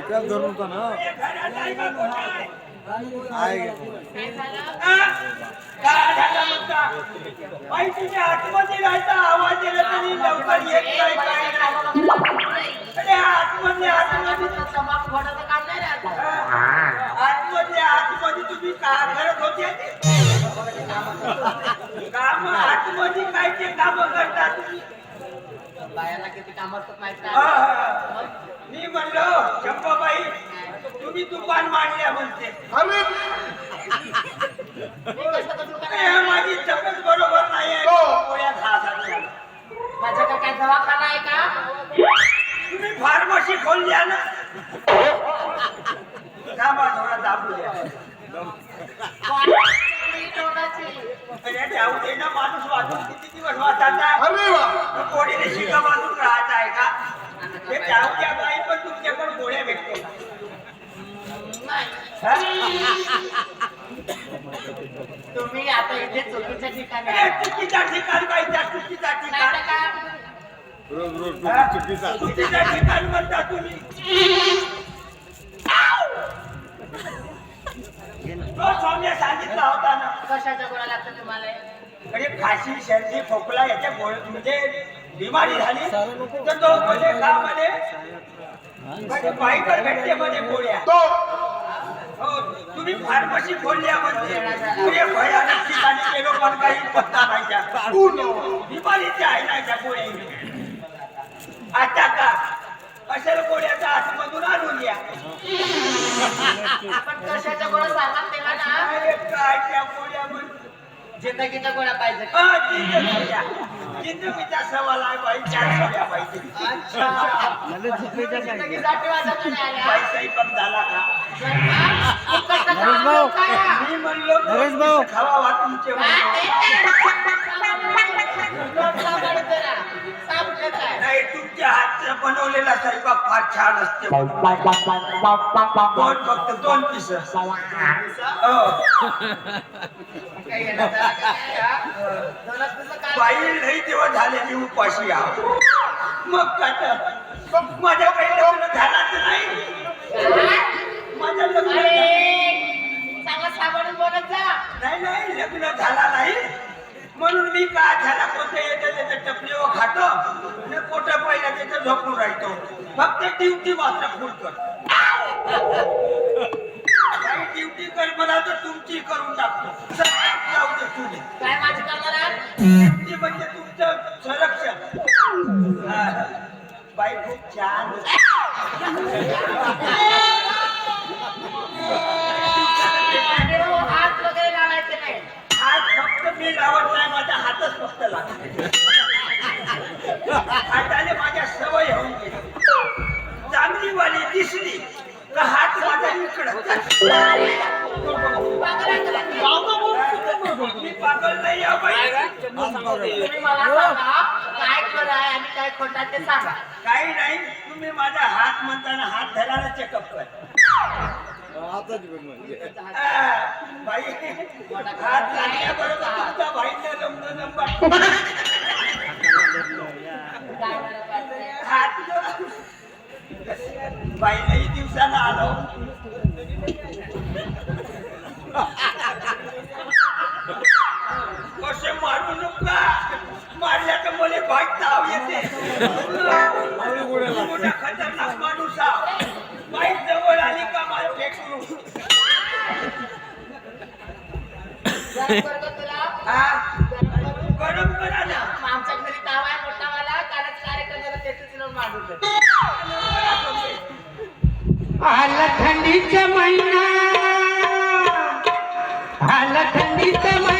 त्यात धरून होता ना? आतमध्ये आवाज दिला तरी लवकर येत नाही, आतमध्ये, आतमध्ये. आतमध्ये, आतमध्ये तुम्ही का करत होते? काम आतमध्ये काय ते काम करता तुम्ही? बायाला किती काम असतात माहीत हा, नाही हा. मी म्हणलो चंपाबाई तुम्ही दुकान मांडल्या म्हणते अरे माझी तब्येत बरोबर नाही आहे. गोळ्या आलो. माझ्या काय दवाखाना आहे का तुम्ही फार्मसी खोलल्या ना थोडा दाबू द्या कोणाची तोंडाची? अरे जाऊ दे ना माणूस वाचून किती दिवस वाचायचा अरे वा कोणीने शिका बाजून राहत आहे का ते जाऊ द्या बाई पण तुमच्याकडे गोळ्या भेटते का? नाही. हा? तुम्ही आता इथे चुकीच्या ठिकाणी आहे. चुकीचा ठिकाण काय त्या चुकीचा नाही ठिकाण तर काय? रोज रोज हा? चुकीचा चुकीचा ठिकाण म्हणता तुम्ही तो सौम्य सांगितला होता ना कशाच्या गोळ्या लागतात तुम्हाला? अरे खाशी सर्दी खोकला याच्या गोळ म्हणजे बिमारी झाली तर तो म्हणे का म्हणे म्हणजे बाईकर भेटते म्हणे गोळ्या. तो हो, तुम्ही फार्मसी खोलल्या म्हणजे तुझे भयानक ठिकाणी गेलो पण काही पत्ता नाही त्या. बिमारीची आहे ना त्या गोळ्या आता का? असेल गोळ्याचा आतमधून आणून या आपण कशाच्या गोळ्या सांगा तेव्हा ना? काय त्या गोळ्या म्हणजे जिंदगीच्या गोळ्या पाहिजे हा. जिंदगीचा सवाल आहे बाई चार गोळ्या पाहिजे जिंदगीसाठी माझ्याकडे आल्या पैसाही कम झाला का तू कसं काम करा? मी म्हणलो नरेश भाऊ. खावा तुमचे नाही तुमच्या हातचा बनवलेला स्वयंपाक फार छान असते दोन फक्त दोन पिस बाई नाही तेव्हा झाले मी उपाशी आहो. मग काय माझ्या काही लग्न झाला. तर नाही माझं लग्न नाही नाही लग्न झाला नाही. म्हणून मी काय झाला कोणत्या येतं त्याचं टपलीवर खातो? आणि पोटं पहिल्या त्याचं झोपून राहतो? फक्त ड्युटी मात्र फुल कर. ड्युटी कर मला तर तुमची करून टाकतो. जाऊ दे तुझी ड्युटी म्हणजे तुमचं संरक्षण. हा. बाई खूप छान हात फक्त मी लावत नाही माझा हातच फक्त लागतो. हाताने माझ्या सवय होऊन गेली. चांगली वाली दिसली. हात माझा इकडं. मी पागल नाही आहे बाई. तुम्ही मला सांगा. काय खरं आहे आणि काय खोटं आहे ते सांगा. काही नाही तुम्ही माझा हात म्हणताना हात धरायला चेकअप कर. आताच म्हणजे. हात लागल्याबरोबर तुमचा नंबर पाहिजे? हात बाईलाही दिवसानं आलो. कसे मारू नका? मारल्या तर मला बाईक ताव येते. मोठा खतरनाक माणूस बाईक जवळ आली का मला फेकून? गरम करू हा ना. आमच्या घरी तावा आहे मोठावाला कालच कार्यक्रमाला तेहतीस किलो मांडून दे. आला थंडीचा महिना आला थंडीचा महिना.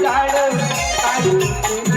झाड.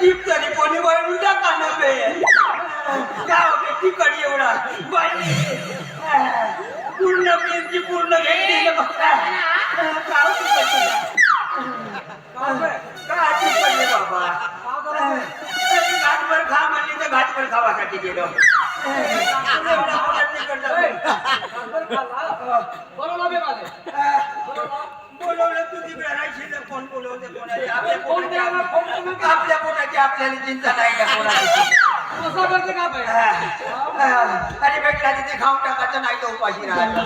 जीप तरी कोणी वळून टाका ना बे काय होते तिकड एवढा बाई पूर्ण पेरची पूर्ण घेतली बघा काय काय पडले बाबा? घाटभर खा म्हणली तर घाटभर खावासाठी गेलो. तिकडचा. बोलवलं तू तिकडे राहायची तर कोण बोलवते कोणाला आपल्या पोटाची आपल्या पोटाची आपल्याला चिंता नाही का कोणाची? आणि भेटला तिथे खाऊन टाकायचं नाही तर उपाशी राहायचं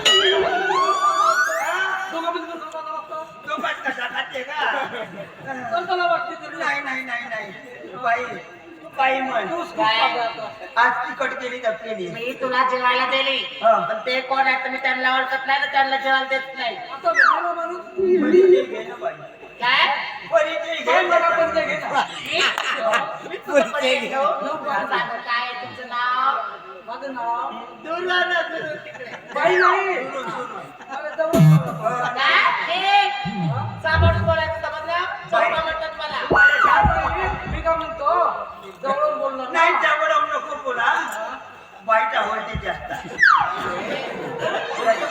दोघात कसा खाते का? नाही नाही नाही नाही. बाई म्हण. आज तिकट केली केली. मी तुला जेवायला दिली. हा. पण ते कोण आहे? मी त्यांना ओळखत नाही तर त्यांना जेवायला देत नाही. परिचय घे ना बाई. काय? परिचय घे. ना. मी? मी तुझं परिचय घेऊ? मला सांगा, काय आहे तुमचं नाव? दूर जा ना, दूर. तिकडे. काय? हे? सामोरं बोलायचं समजलं? चौका म्हणतात मला. नाही त्यामुळे नको बोला बाईचा व्होल्टेज जास्त आहे.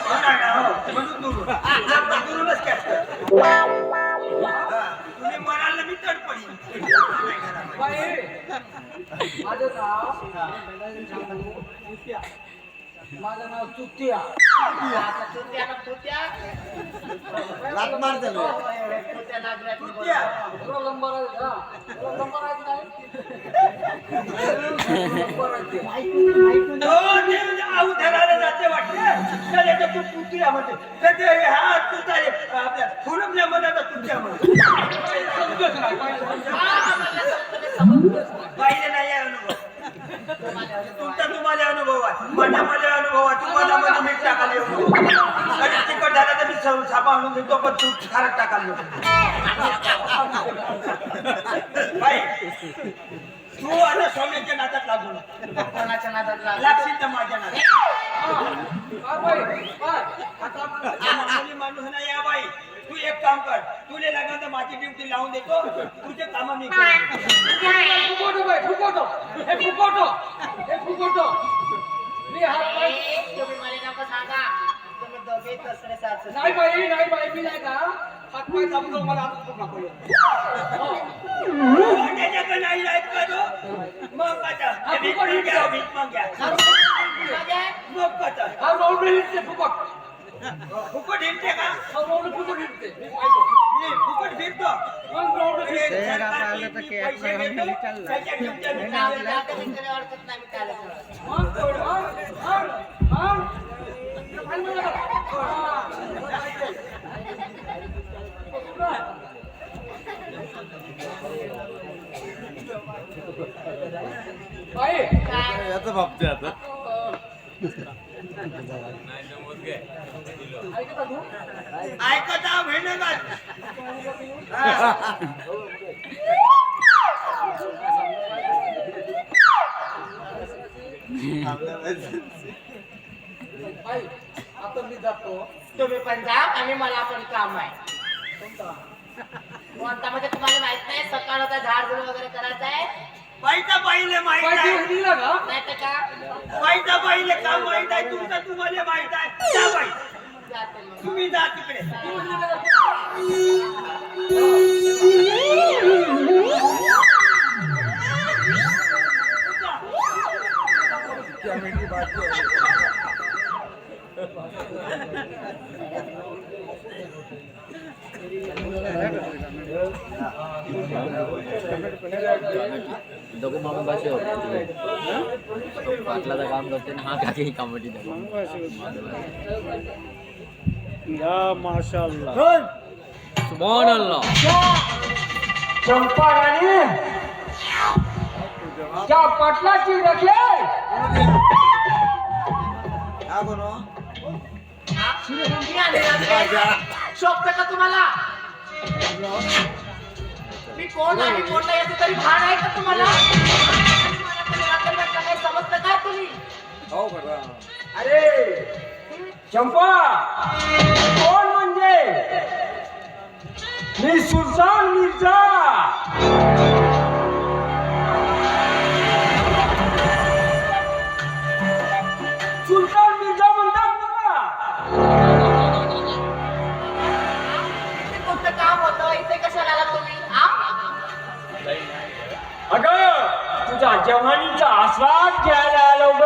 होणार ना, हो. म्हणून दुरून. आपण दुरूनच जास्त. हा. तुम्ही म्हणाल ना मी तडपडीन. नाही घरामध्ये. माझं नाव चुत्या आता चुत्या लात मार. बरोबर. रोल नंबर आहे, हा. रोल नंबर आहे नाही? माहिती नाही, माहिती नाही. हो, ते म्हणजे आऊ धरायला जाते वाटते तर याच्या तू पुतळ्या म्हणते तर ते हा तुझा आपल्या फुरमल्या मनाचा तुझ्या म्हणते हा, मला तुम्ही समजतच नाही. पाहिजे नाही आहे अनुभव तुमचा तुम्हाला अनुभव आहे माझ्या मला अनुभव आहे तुम्हाला मध्ये मीठ टाकायला येऊ नको. आणि तिखट झालं तर मी स- सापा आणून देतो पण तू खारट टाकायला नको बाई तू आता स्वामीच्या नादात लागू नको. कोणाच्या नादात लागला? लागशील तर माझ्या नादात हा, बाई, बाई, आता मला- मामूली माणूस नाही या बाई तू एक काम कर तुले लागलं तर माझी ड्युटी लावून देतो तुझे काम मी फुकटो. हे फुकटो. हे फुकटो. नाही बाई नाही बाई मी नाही का हात पाय दाबलो मला हात पकडा पडलं. हो, त्याच्याकडे नाही राहत का तो? मग कसा? हा, भीक फुकट मग घ्या, हिंडतो. भीक मग घ्या. म्हणजे मग कसा? हा राऊंड हिंडते फुकट फुकट हिंडते का हा राऊंड फुकट हिंडते मी पाहिलं. मी फुकट फिरतो मग राऊंड अरे, हिंडते. सरकारची मी पैसे घेतो, त्याच्या ड्युट्या मी नाव करतो. जातं मी तरी ओळखत नाही मी त्याला सोडत. मग याचं बापते आता. ऐकता तू ऐकता भेटणं का आई जातो. तुम्ही पण जा आणि मला पण काम आहे. कोणता? म्हणजे तुम्हाला माहीत नाही सकाळ होता झाड झुड वगैरे करायचं आहे. बाईचा बाईले माहीत पाय आहे. दिला का? नाही तर का? बाईचा बाईले काम माहीत आहे तुमचं तुम्हाला माहीत आहे. जा बाई. जाते मग. तुम्ही जा तिकडे. दोघं मामा भाषे होते पाटलाचं काम करते ना हा काही कामटी सुभान अल्लाह चंपा राणी त्या पाटलाची रखे शोभतं का तुम्हाला? मी कोण आहे? कोणता याचं तरी भान आहे का तुम्हाला? कोणी समजतं का तुम्ही हो बरं. अरे चंपा! कोण म्हणजे? मी सुलतान मिर्झा जवानीचा आस्वाद घ्यायला आलो ग.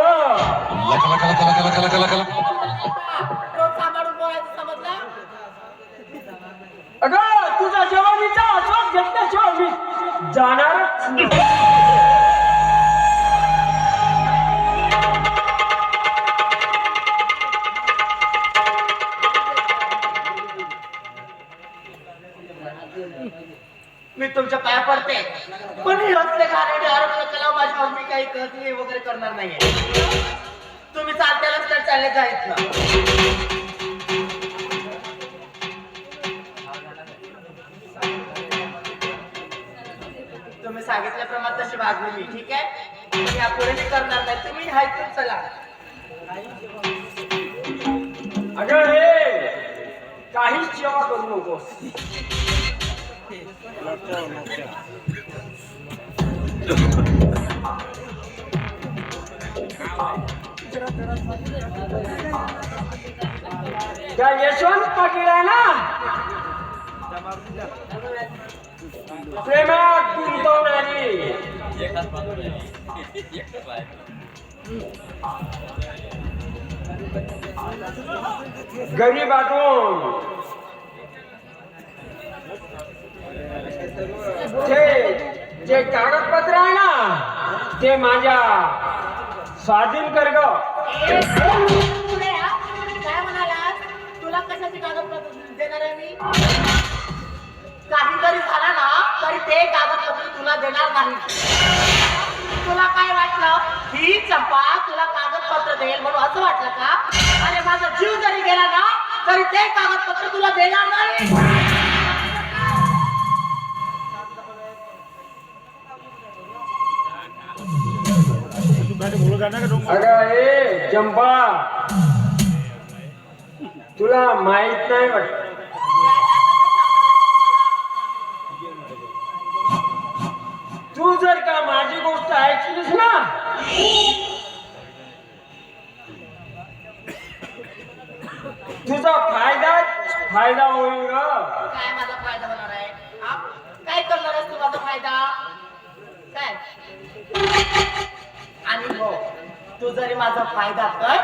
माझ्यावर वगैरे करणार नाहीये. तुम्ही चालत्यालाच तर चालले जायत ना तुम्ही सांगितल्याप्रमाणे तशी वागली मी ठीक आहे? मी यापुढे मी करणार नाही. तुम्ही हायतून चला. अगं हे काहीच सेवा करू नकोस. त्या यशवंत पाटील आहे ना प्रेमात गुंतवणारी गरीबातून ते जे कागदपत्र आहे ना, ते माझ्या स्वाधीन कर ग काय म्हणालास? तुला कशाची कागदपत्र देणार आहे मी? काही झाला ना तरी ते कागदपत्र तुला देणार नाही. तुला काय वाटलं? ही चंपा तुला कागदपत्र देईल म्हणून असं वाटलं का? अरे माझा जीव जरी गेला ना तरी ते कागदपत्र तुला देणार नाही. चंपा. तुला माहीत नाही वाटत. तू जर का माझी गोष्ट ऐकलीस ना तुझा फायदा फायदा होईल ग. जरी माझा फायदा कर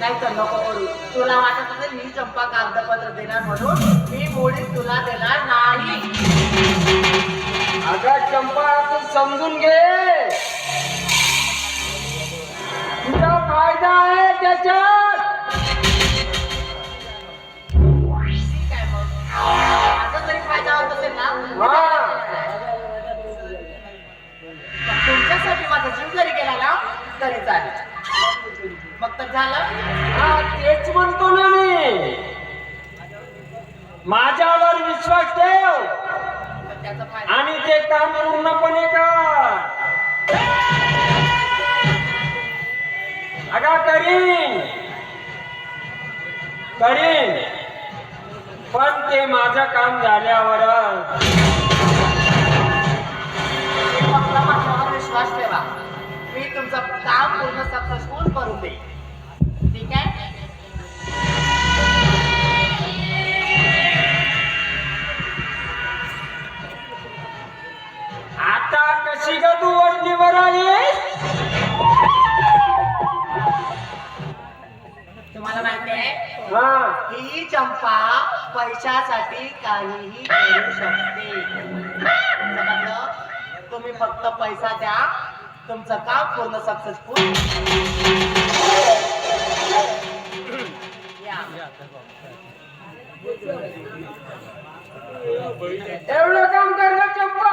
नाही तर नको करू. तुला वाटत असेल मी चंपा कागदपत्र देणार म्हणून मी मुळीच तुला देणार नाही. अगं चंपा तू समजून घे. तुझा फायदा आहे त्याच्यात. ठीक आहे मग. माझा जरी फायदा होत असेल ना तुमच्यासाठी माझा जीव जरी गेला ना तरी चालेल. मग तर झालं. हा तेच म्हणतो ना मी. माझ्यावर विश्वास ठेव. त्याचा फायदा आणि ते काम पूर्णपणे कर. अगा करीन. करीन. पण ते माझं काम झाल्यावरच. तुम्ही फक्त माझ्यावर विश्वास ठेवा. मी तुमचं काम पूर्ण सक्सेसफुल करून देईन. हा. ही चंपा पैशासाठी काहीही करू शकते. समजलं? तुम्ही फक्त पैसा द्या. तुमचं काम पूर्ण सक्सेसफुल एवढं काम कर ग चंपा?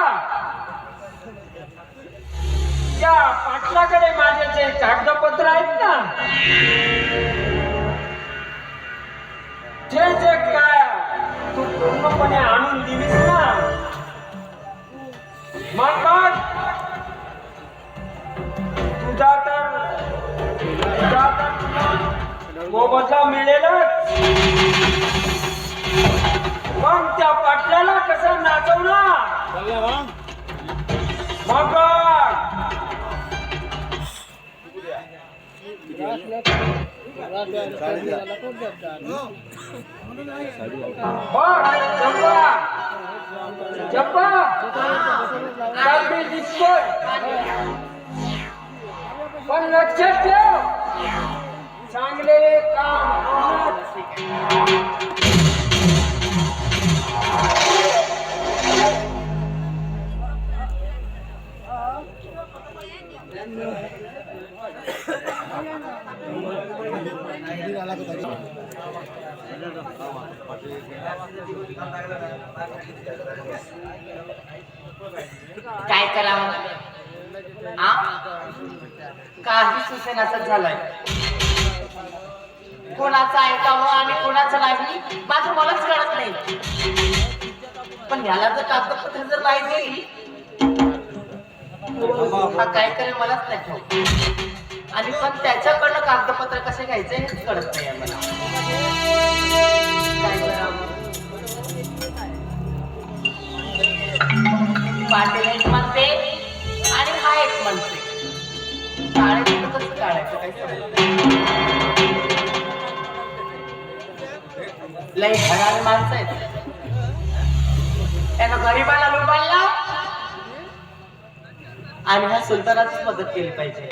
त्या पाटलाकडे माझे जे कागदपत्र आहेत ना ते जे काय तू पूर्णपणे आणून दिलीस ना. मग तुझा तर तुझा तर मोबदला मिळेलच. मग त्या पाटल्याला कसं नाचवणार? मग पण लक्षात ठेव चांगले काम. काय करावं काही सुसेनाचं झालंय. कोणाचं ऐकावं हो आणि कोणाचं नाही? माझं मलाच कळत नाही. पण ह्याला जर कागदपत्र जर नाही दिली हा काय करेल मलाच नाही ठाऊक. आणि पण त्याच्याकडनं कागदपत्र कसे घ्यायचे हेच कळत नाही मला. काय करावं पाटील एक म्हणते आणि हा एक म्हणते. काढायचं तर कसं काढायचं काही समजत नाही. लय घराने माणसं आहेत. त्यानं गरीबाला लुबाडला. आणि ह्या सुलतानाचीच मदत केली पाहिजे.